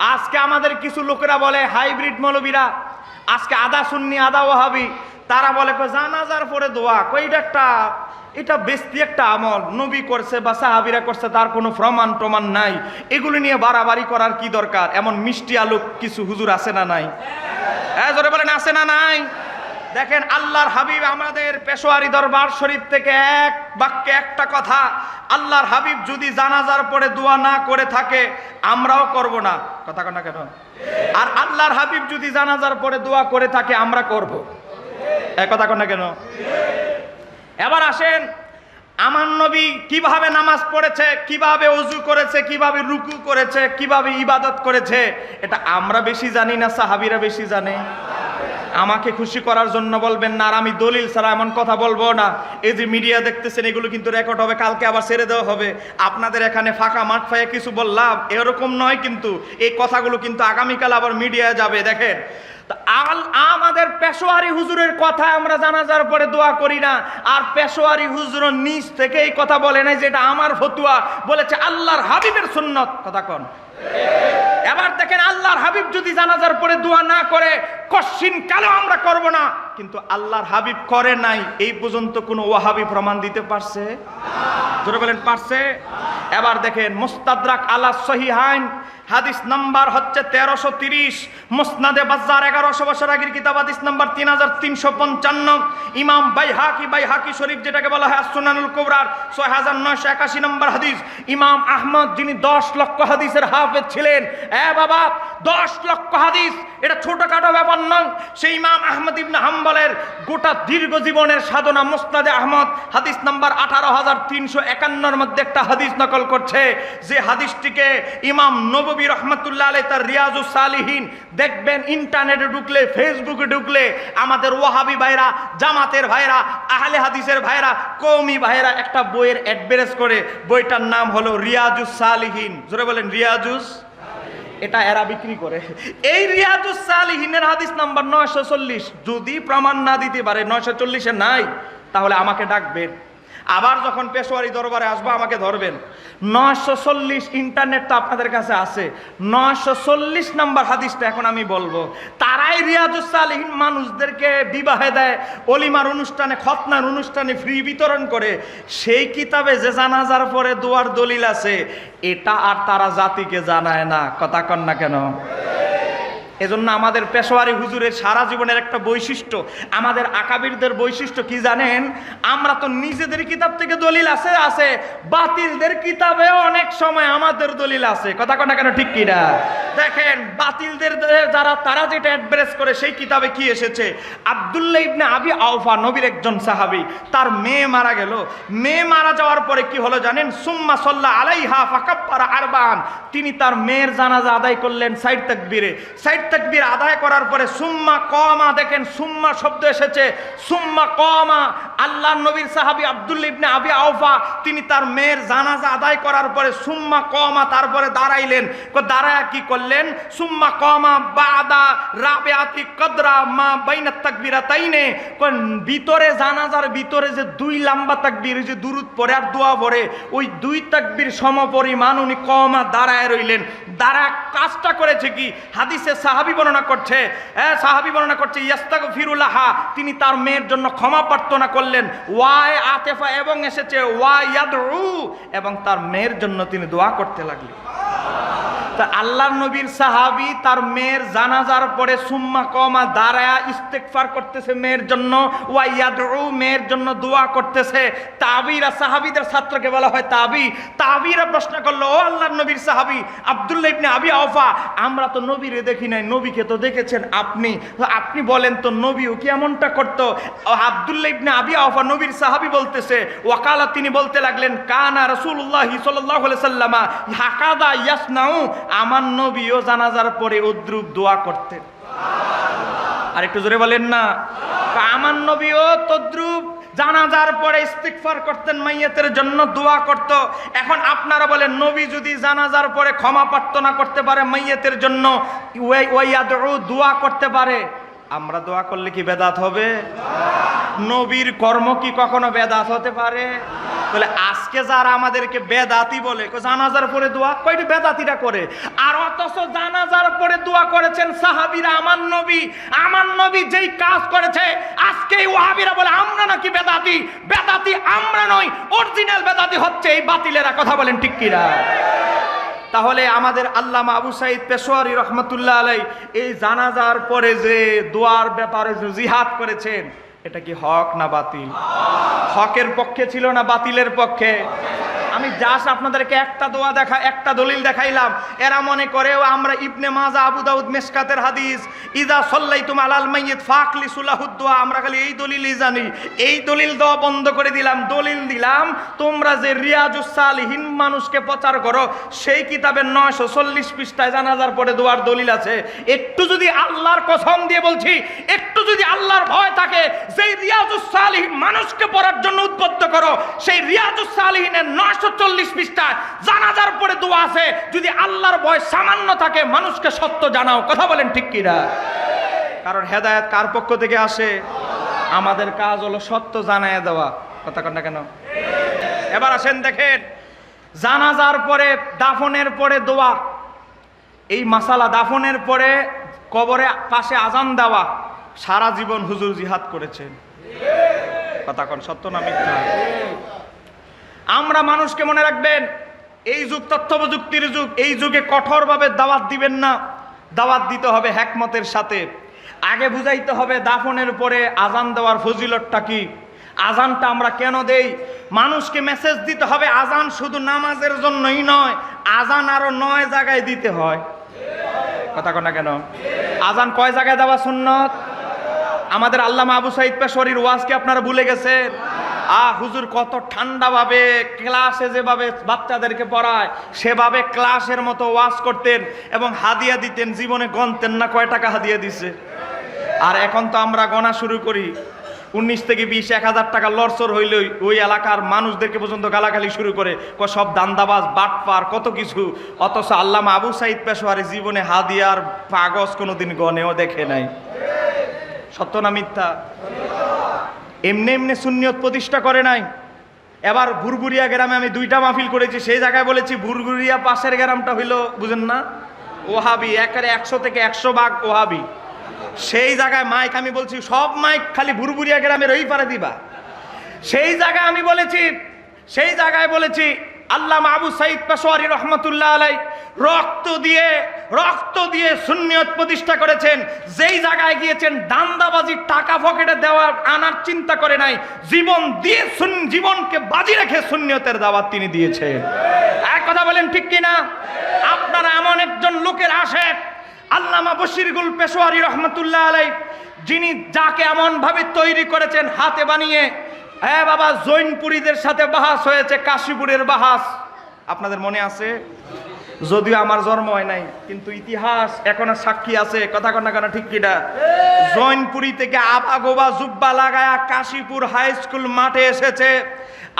আজকে আমাদের কিছু লোকেরা বলে, হাইব্রিড মৌলবীরা, আজকে আদা সুন্নি, আদা ওহাবি তারা বলে জানাজার পরে দোয়া, কই, এটা একটা, এটা বেস্তি একটা আমল। নবী করছে বা সাহাবিরা করছে, তার কোনো প্রমাণ প্রমাণ নাই। এগুলি নিয়ে বাড়াবাড়ি করার কি দরকার? এমন মিষ্টি আলোক কিছু হুজুর আছে না নাই? হ্যাঁ জোরে বলেন, আছে না নাই? দেখেন আল্লাহর হাবিব আমাদের পেশোয়ারি দরবার শরীফ থেকে এক বাক্যে একটা কথা আল্লাহর হাবিব যদি জানাজার পরে দোয়া না করে থাকে আমরাও করব না। কথা কনা কেন? আর আল্লাহর হাবিব যদি জানাজার পরে দোয়া করে থাকে আমরা করব। এ কথা কনা কেন? এবার আসেন আমার নবী কীভাবে নামাজ পড়েছে কীভাবে অজু করেছে কীভাবে রুকু করেছে কীভাবে ইবাদত করেছে এটা আমরা বেশি জানি না সাহাবিরা বেশি জানে। আমাকে খুশি করার জন্য বলবেন না, আর আমি দলিল ছাড়া এমন কথা বলব না। এই যে মিডিয়া দেখতেছেন, এগুলো কিন্তু রেকর্ড হবে, কালকে আবার ছেড়ে দেওয়া হবে। আপনাদের এখানে ফাঁকা মাঠ ফাঁয়ে কিছু বললাম, এরকম নয় কিন্তু, এই কথাগুলো কিন্তু আগামীকাল আবার মিডিয়ায় যাবে, দেখেন। আমাদের পেশোয়ারি হুজুরের কথা আমরা জানাজার পরে দোয়া করি না। আর পেশোয়ারি হুজুর নিজ থেকে এই কথা বলে নাই যে এটা আমার ফতুয়া। বলেছে, আল্লাহর হাবিবের সুন্নত। কথা কন। এবার দেখেন, আল্লাহর হাবিব যদি জানাজার পরে দোয়া না করে কশিন কালো আমরা করব না। কিন্তু আল্লাহর হাবিব করে নাই, এই পর্যন্ত কোনো ওয়াহাবি প্রমাণ দিতে পারছে? জোরে বলেন, পারছে? এবার দেখেন, মুস্তাদরাক আলা সহিহাইন হাদিস নাম্বার হচ্ছে তেরোশো তিরিশ, মুসনাদে বাজার এগারোশো বছর আগের কিতাব, হাদিস নাম্বার তিন হাজার তিনশো পঞ্চান্ন, ইমাম বাই হাকি বাই হাকি শরীফ যেটাকে বলা হয় সুনানুল কুবরার, ছয় হাজার নয়শো একাশি নম্বর হাদিস। ইমাম আহমদ যিনি দশ লক্ষ হাদিসের হাফেজ ছিলেন, এ বাবা, দশ লক্ষ হাদিস, এটা ছোটখাটো ব্যাপার নয়, সেই ইমাম আহমদ ইবনে হাম্বলের গোটা দীর্ঘ জীবনের সাধনা মুস্তাদে আহমদ, হাদিস নাম্বার আঠারো হাজার তিনশো একান্নর মধ্যে একটা হাদিস নকল করছে। যে হাদিসটিকে ইমাম নববী রহমতুল্লাহ আলাই তার রিয়াজুস সালিহীন দেখবেন ইন্টারনেটে ঢুকলে, ফেসবুকে ঢুকলে, আমাদের ওয়াহাবি ভাইরা, জামাতের ভাইরা, আহলে হাদিসের ভাইরা কৌমি ভাইরা একটা বইয়ের অ্যাডভারেজ করে। বইটার নাম হলো রিয়াজুস সালিহীন। জোরে বলেন, রিয়াজুস এটা এরা বিক্রি করে। এই রিয়াজুস সালিহিনের হাদিস নাম্বার নয়শো চল্লিশ, যদি প্রমাণ না দিতে পারে, নয়শো চল্লিশে নাই, তাহলে আমাকে ডাকবেন। আবার যখন পেশোয়ারি দরবারে আসব, আমাকে ধরবেন। নয়শো চল্লিশ ইন্টারনেট তো আপনাদের কাছে আছে। নয়শো চল্লিশ নাম্বার হাদিসটা এখন আমি বলব। তারাই রিয়াজুস সালিহীন মানুষদেরকে বিবাহে দেয়, অলিমার অনুষ্ঠানে, খতনার অনুষ্ঠানে ফ্রি বিতরণ করে। সেই কিতাবে যে জানাজার পরে দোয়ার দলিল আছে, এটা আর তারা জাতিকে জানায় না। কথা কন না কেন? এজন্য আমাদের পেশোয়ারি হুজুরের সারা জীবনের একটা বৈশিষ্ট্য, আমাদের আকাবিরদের বৈশিষ্ট্য কি জানেন? আমরা তো নিজেদের কিতাব থেকে দলিল আছে আছে। বাতিলদের কিতাবে অনেক সময় আমাদের দলিল আছে। কথা কথা কেন ঠিক কিনা? দেখেন, বাতিলদের যারা, তারা যেটা অ্যাড্রেস করে সেই কিতাবে কি এসেছে? আব্দুল্লাহ ইবনে আবি আউফা নবীর একজন সাহাবী, তার মেয়ে মারা গেল। মেয়ে মারা যাওয়ার পরে কি হলো জানেন? সুম্মা সল্লা আলাইহা ফাকাব্বারা আরবান। তিনি তার মেয়ের জানাজা আদায় করলেন সাইড তাকবীরে। সাইড তাকবীর আদায় করার পরে সুম্মা কমা, দেখেন সুম্মা শব্দ এসেছে। সুম্মা কমা, আল্লাহ নবীর সাহাবী আব্দুল্লাহ ইবনে আবি আউফা তিনি তার মেয়ের জানাজা আদায় করার পরে সুম্মা কমা তারপরে দাঁড়াইলেন। দাঁড়ায় কি করলেন? সুম্মা কমা বাদা রাবেআতি কদরা মা বাইনা তাকবীরা তাইনে কোন ভিতরে জানাজার ভিতরে যে দুই লম্বা তাকবীর যে দুরুদ পড়ে আর দোয়া পরে ওই দুই তাকবীর সমপরিমাণ উনি কমা দাঁড়ায় রইলেন। দাঁড়া কাজটা করেছে কি? হাদিসে সাহাবি বর্ণনা করছে হ্যাঁ সাহাবি বর্ণনা করছে ইয়াস্তাক ফিরুল্লাহা তিনি তার মেয়ের জন্য ক্ষমা প্রার্থনা করলেন। ওয়াই আতেফা এবং এসেছে ওয়া ইয়াদউ, এবং তার মেয়ের জন্য তিনি দোয়া করতে লাগলেন। তা আল্লাহর নবীর সাহাবি তার মেয়ের জানাজার পরে সুম্মা কমা দাঁড়ায়া ইস্তেকফার করতেছে মেয়ের জন্য ওয়াইয়াদউ মেয়ের জন্য দোয়া করতেছে। তাবিরা সাহাবিদের ছাত্রকে বলা হয় তাবি। তাবিরা প্রশ্ন করল, ও আল্লাহর নবীর সাহাবি, আব্দুল্লাহ ইবনে আবি আওফা, আমরা তো নবীরে দেখি নাই, নবীকে তো দেখেছেন আপনি। আপনি বলেন তো নবীও কি এমনটা করতো? ও আব্দুল্লাহ ইবনে আবি আওফা নবীর সাহাবি বলতেছে, ওয়াকালা তিনি বলতে লাগলেন, কানা রাসূলুল্লাহি সাল্লাল্লাহু আলাইহি সাল্লামা হাকাদা ইয়াসনাউ আমার নবীও জানাজার পরে উদ্রুপ দোয়া করতেন। আর একটু জোরে বলেন না। আমার নবীও তদ্রুপ জানাজার পরে ইস্তিগফার করতেন, মাইয়াতের জন্য দোয়া করত। এখন আপনারা বলেন, নবী যদি জানাজার পরে ক্ষমা প্রার্থনা করতে পারে, মাইয়াতের জন্য দোয়া করতে পারে, আমরা দোয়া করলে কি বেদাত হবে? নবীর কর্ম কি কখনো বেদাত হতে পারে? তাহলে আজকে যারা আমাদেরকে বেদাতি বলে জানাজার পরে দোয়া কয়টি বেদাতিরা করে। আর অথচ জানাজার পরে দোয়া করেছেন সাহাবিরা, আমার নবী আমার নবী যেই কাজ করেছে আজকে ওয়াহাবিরা বলে, আমরা নাকি বেদাতি বেদাতি আমরা নই, অরিজিনাল বেদাতি হচ্ছে এই বাতিলেরা, কথা বলেন ঠিক তাহলে আমাদের আল্লামা আবু সাইদ পেশোয়ারি রহমতুল্লাহ আলাই এই জানাজার পরে যে দোয়ার ব্যাপারে জিহাদ করেছেন এটা কি হক না বাতিল? হকের পক্ষে ছিল না বাতিলের পক্ষে। আমি জাস্ট আপনাদেরকে একটা দোয়া দেখা, একটা দলিল দেখাইলাম। এরা মনে করে আমরা ইবনে মাজা, আবু দাউদ মেশকাতের হাদিস ইদা সল্লাইতুম আলাল মাইয়িত ফাকলি সুলাহুদ দোয়া। আমরা খালি এই দলিলই জানি। এই দলিল দেওয়া বন্ধ করে দিলাম। দলিল দিলাম, তোমরা যে রিয়াজুস সালিহিন মানুষকে প্রচার করো, সেই কিতাবের নয়শো চল্লিশ পৃষ্ঠায় জানাজার পরে দোয়ার দলিল আছে। একটু যদি আল্লাহর কসম দিয়ে বলছি, একটু যদি আল্লাহর ভয় থাকে, যেই রিয়াজুস সালিহিন মানুষকে পড়ার জন্য উদ্বুদ্ধ করো, সেই রিয়াজুস সালিহিনের চল্লিশ পৃষ্ঠায় জানাজার পরে দোয়া আছে, যদি আল্লাহর সামান্য থাকে, মানুষকে সত্য জানাও। কথা বলেন ঠিক কিনা? কারণ হেদায়েত কার পক্ষ থেকে আসে? আমাদের কাজ হলো সত্য জানায় দেওয়া। কথা কেন? এবার আসেন দেখেন, জানাজার পরে, দাফনের পরে দোয়া। এই মাসালা দাফনের পরে কবরে পাশে আজান দেওয়া। সারা জীবন হুজুর জিহাদ করেছেন। কথা কন, সত্য না মিথ্যা? আমরা মানুষকে মনে রাখবেন, এই যুগ তথ্য প্রযুক্তির যুগ, এই যুগে কঠোরভাবে দাওয়াত দিবেন না। দাওয়াত দিতে হবে হ্যাকমতের সাথে। আগে বুঝাইতে হবে দাফনের পরে আজান দেওয়ার ফজিলতটা কি। আজানটা আমরা কেন দেই? মানুষকে মেসেজ দিতে হবে আজান শুধু নামাজের জন্যই নয় আজান আরও নয় জায়গায় দিতে হয়। কথা কনা কেন? আজান কয় জায়গায় দেওয়া সুন্নত? আমাদের আল্লামা আবু সাইদ পেশরির ওয়াজকে আপনারা ভুলে গেছেন? আ হুজুর কত ঠান্ডাভাবে ক্লাসে যেভাবে বাচ্চাদেরকে পড়ায়, সেভাবে ক্লাসের মতো ওয়াজ করতেন এবং হাদিয়া দিতেন, জীবনে গনতেন না, কয় টাকা হাদিয়া দিছে? আর এখন তো আমরা গণা শুরু করি। উনিশ থেকে বিশ, এক হাজার টাকা লরসর হইলেই ওই এলাকার মানুষদেরকে পর্যন্ত গালাগালি শুরু করে। ক সব দান্দাবাজ, বাটপার, কত কিছু। অথচ আল্লামা আবু সাইদ পেশোয়ারি জীবনে হাদিয়ার কাগজ কোনোদিন গনেও দেখে নাই। সত্য না মিথ্যা? এমনি এমনি সুন্নিয়ত প্রতিষ্ঠা করে নাই। এবার ভুরভুরিয়া গ্রামে আমি দুইটা মাহফিল করেছি, সেই জায়গায় বলেছি ভুরভুরিয়া পাশের গ্রামটা হইল, বুঝেন না? ওহাবি, একেবারে একশো থেকে একশো ভাগ ওহাবি। সেই জায়গায় মাইক, আমি বলছি, সব মাইক খালি ভুরবুরিয়া গ্রামের ওই পারে দিবা। সেই জায়গায় আমি বলেছি, সেই জায়গায় বলেছি আল্লাহ আবু সাইদ পেশোয়ারি রহমতুল্লাহ আলাই রক্ত দিয়ে রক্ত দিয়ে সুন্নিয়ত প্রতিষ্ঠা করেছেন। যেই জায়গায় গিয়েছেন, দান্দাবাজি, টাকা পকেটে দেওয়ার আনার চিন্তা করে নাই। জীবন দিয়ে জীবনকে বাজি রেখে সুন্নিয়তের দাওয়াত তিনি দিয়েছেন। এক কথা বলেন ঠিক কিনা? আপনারা এমন একজন লোকের আসে আল্লামা বশিরগুল পেশোয়ারি রহমতুল্লাহ আলাই যিনি যাকে এমনভাবে তৈরি করেছেন, হাতে বানিয়ে হ্যাঁ বাবা, জৈনপুরীদের সাথে বাহাস হয়েছে, কাশীপুরের বাহাস। আপনাদের মনে আছে? যদিও আমার জন্ম হয় নাই, কিন্তু ইতিহাস এখনও সাক্ষী আছে। কথা কন্যা কেন, ঠিক কিনা? জৈনপুরী থেকে আবা গোবা জুব্বা লাগায়া কাশীপুর হাই স্কুল মাঠে এসেছে।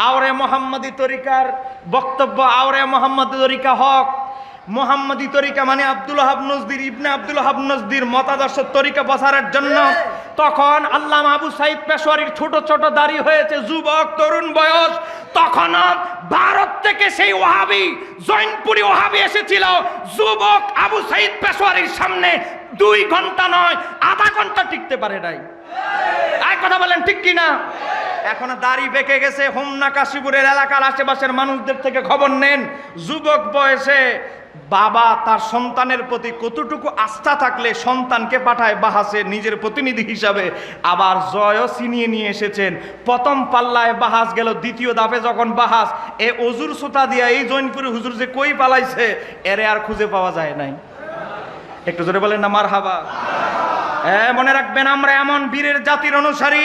আওরে মোহাম্মদী তরিকার বক্তব্য, আওরে মোহাম্মদ তরিকা হক। মোহাম্মদী তরিকা মানে আব্দুল হাব নজদির ইবনে আব্দুল হাব নজদির মতাদর্শ তরিকা বসারের জন্য তখন আল্লাহ আবু সাইদ পেশোয়ারির ছোট ছোট দাড়ি হয়েছে যুবক তরুণ বয়স। তখন ভারত থেকে সেই ওহাবি জৈনপুরি ওহাবি এসেছিল। যুবক আবু সাইদ পেশোয়ারির সামনে দুই ঘণ্টা নয় আধা ঘণ্টা টিকতে পারে নাই। এক কথা বলেন ঠিক কিনা? এখন দাড়ি বেঁকে গেছে, হোমনা কাশীপুরের এলাকার আশেপাশের মানুষদের থেকে খবর নেন। যুবক বয়সে বাবা তার সন্তানের প্রতি কতটুকু আস্থা থাকলে সন্তানকে পাঠায় বাহাসে নিজের প্রতিনিধি হিসাবে, আবার জয়ও ছিনিয়ে নিয়ে এসেছেন। প্রথম পাল্লায় বাহাস গেল, দ্বিতীয় দাপে যখন বাহাস, এ অজুর সুতা দিয়া এই জৈনপুরে হুজুর যে কই পালাইছে, এরে আর খুঁজে পাওয়া যায় নাই। একটু জোরে বলেন না মার হাবা মনে রাখবেন, আমরা এমন বীরের জাতির অনুসারী,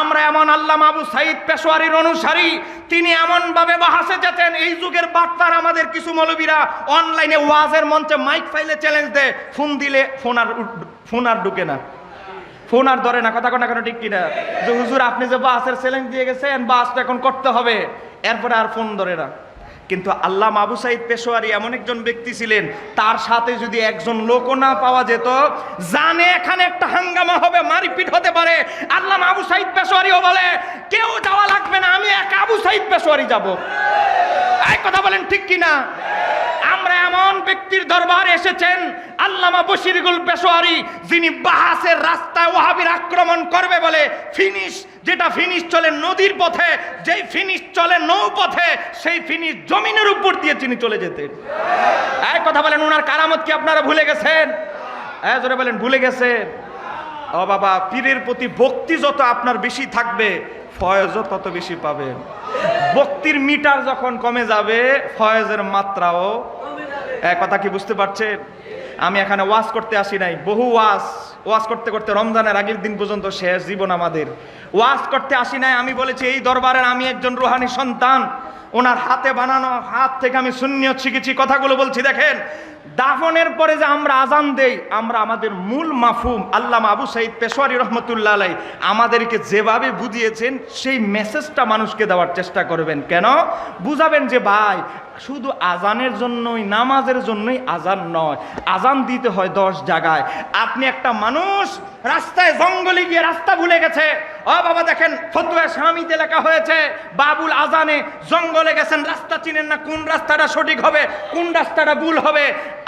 আমরা এমন আল্লাহ আবু সাইদ পেশোয়ারির অনুসারী, তিনি এমন ভাবে বাহাসে যেতেন, এই যুগের বার্তার আমাদের কিছু মৌলবীরা অনলাইনে ওয়াজের মঞ্চে মাইক ফাইলে চ্যালেঞ্জ দেয়, ফোন দিলে ফোন আর ফোন আর ঢুকে না। ফোন আর ধরে না, কথা কোনা কেন, ঠিক কিনা? যে হুজুর, আপনি যে বাসের চ্যালেঞ্জ দিয়ে গেছেন, বাস তো এখন করতে হবে, এরপরে আর ফোন ধরে না। কিন্তু আল্লাহ আবু সাইদ পেশোয়ারি এমন একজন ব্যক্তি ছিলেন, তার সাথে যদি একজন লোকও না পাওয়া যেত, জানে এখানে একটা হাঙ্গামা হবে, মারিপিট হতে পারে। আল্লাহ আবু সাইদ পেশোয়ারিও বলে, কেউ যাওয়া লাগবে না, আমি এক আবু সাইদ পেশোয়ারি যাব। এক কথা বলেন ঠিক কিনা? এমন ব্যক্তির দরবারে এসেছেন আল্লামা বশিরগুল পেশোয়ারি যিনি বাহাসের রাস্তায় ওহাবির আক্রমণ করবে বলে ফিনিশ, যেটা ফিনিশ চলে নদীর পথে, যেই ফিনিশ চলে নৌ পথে সেই ফিনিশ জমিনের উপর দিয়ে তিনি চলে যেতেন। এই কথা বলেন ওনার কারামত কি আপনারা ভুলে গেছেন? হ্যাঁ জোরে বলেন, ভুলে গেছেন? ও বাবা, পীরের প্রতি ভক্তি যত আপনার বেশি থাকবে, ফয়েজও তত বেশি পাবেন ভক্তির মিটার যখন কমে যাবে, ফয়েজের মাত্রাও এক কথা কি বুঝতে পারছেন? আমি এখানে ওয়াজ করতে আসি নাই। বহু ওয়াজ ওয়াজ করতে করতে রমজানের আগের দিন পর্যন্ত শেষ জীবন আমাদের। ওয়াজ করতে আসি নাই, আমি বলেছি, এই দরবারের আমি একজন রুহানি সন্তান। ওনার হাতে বানানো হাত থেকে আমি শূন্য শিখেছি। কথাগুলো বলছি, দেখেন, দাফনের পরে যে আমরা আজান দেই, আমরা আমাদের মূল মাফুম আল্লাহ আবু সাইদ পেশোয়ারি রহমতুল্লাহ আলাই আমাদেরকে যেভাবে বুঝিয়েছেন, সেই মেসেজটা মানুষকে দেওয়ার চেষ্টা করবেন। কেন? বুঝাবেন যে, ভাই শুধু আজানের জন্যই, নামাজের জন্যই আজান নয়। আজান দিতে হয় দশ জায়গায়। আপনি একটা মানুষ, রাস্তায় জঙ্গলে গিয়ে রাস্তা ভুলে গেছে। ও বাবা, দেখেন, ফতুয়া স্বামীতে লেখা হয়েছে, বাবুল আজানে জঙ্গলে গেছেন, রাস্তা চিনেন না, কোন রাস্তাটা সঠিক হবে, কোন রাস্তাটা ভুল হবে?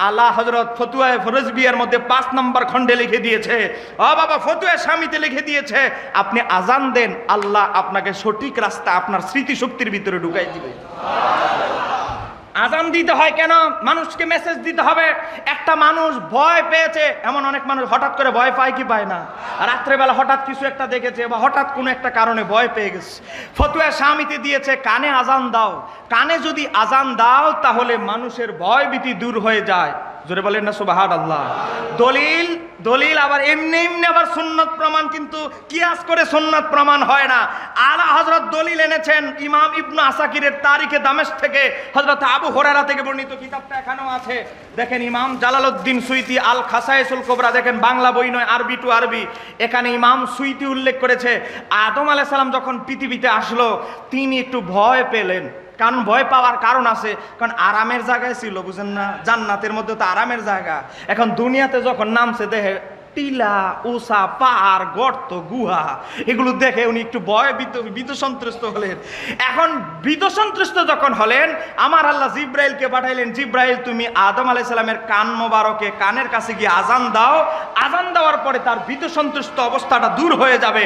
আল্লাহ হজরত ফতুয়ায় ফরজ বিয়ার মধ্যে পাঁচ নম্বর খণ্ডে লিখে দিয়েছে, ও বাবা, ফতুয়া স্বামীতে লিখে দিয়েছে, আপনি আজান দেন, আল্লাহ আপনাকে সঠিক রাস্তা, আপনার স্মৃতিশক্তির ভিতরে ঢুকাই দিবে। আজান দিতে হয় কেন? মানুষকে মেসেজ দিতে হবে। একটা মানুষ ভয় পেয়েছে, এমন অনেক মানুষ হঠাৎ করে ভয় পায় কি পায় না? রাত্রেবেলা হঠাৎ কিছু একটা দেখেছে বা হঠাৎ কোনো একটা কারণে ভয় পেয়ে গেছে। ফতুয়া স্বামীতে দিয়েছে, কানে আজান দাও। কানে যদি আজান দাও, তাহলে মানুষের ভয় ভীতি দূর হয়ে যায়। জোরে বলেন না সুবাহার আল্লাহ দলিল দলিল আবার এমনি এমনি আবার সুন্নত প্রমাণ, কিন্তু কিয়াস করে সুন্নত প্রমাণ হয় না। আলা হজরত দলিল এনেছেন ইমাম ইবনু আসাকিরের তারিখে দামেশ থেকে। হজরত আবু হরারা থেকে বর্ণিত কিতাবটা এখানেও আছে। দেখেন ইমাম জালালউদ্দিন সুইতি আল খাসাইসুল কোবরা, দেখেন বাংলা বই নয়, আরবি টু আরবি। এখানে ইমাম সুইতি উল্লেখ করেছে, আদম আলাইহিস সালাম যখন পৃথিবীতে আসলো, তিনি একটু ভয় পেলেন। কারণ ভয় পাওয়ার কারণ আছে, কারণ আরামের জায়গায় ছিল, বুঝেন না? জান্নাতের মধ্যে তো আরামের জায়গা। এখন দুনিয়াতে যখন নামছে দেখে টিলা, উষা, পাহাড়, গর্ত, গুহা, এগুলো দেখে উনি একটু ভয় ভীত সন্ত্রস্ত হলেন। এখন ভীত সন্ত্রস্ত যখন হলেন, আমার আল্লাহ জিব্রাইলকে পাঠাইলেন, জিব্রাইল, তুমি আদম আলাই সালামের কান মোবারকে কানের কাছে গিয়ে আজান দাও। আজান দেওয়ার পরে তার ভীত সন্ত্রস্ত অবস্থাটা দূর হয়ে যাবে।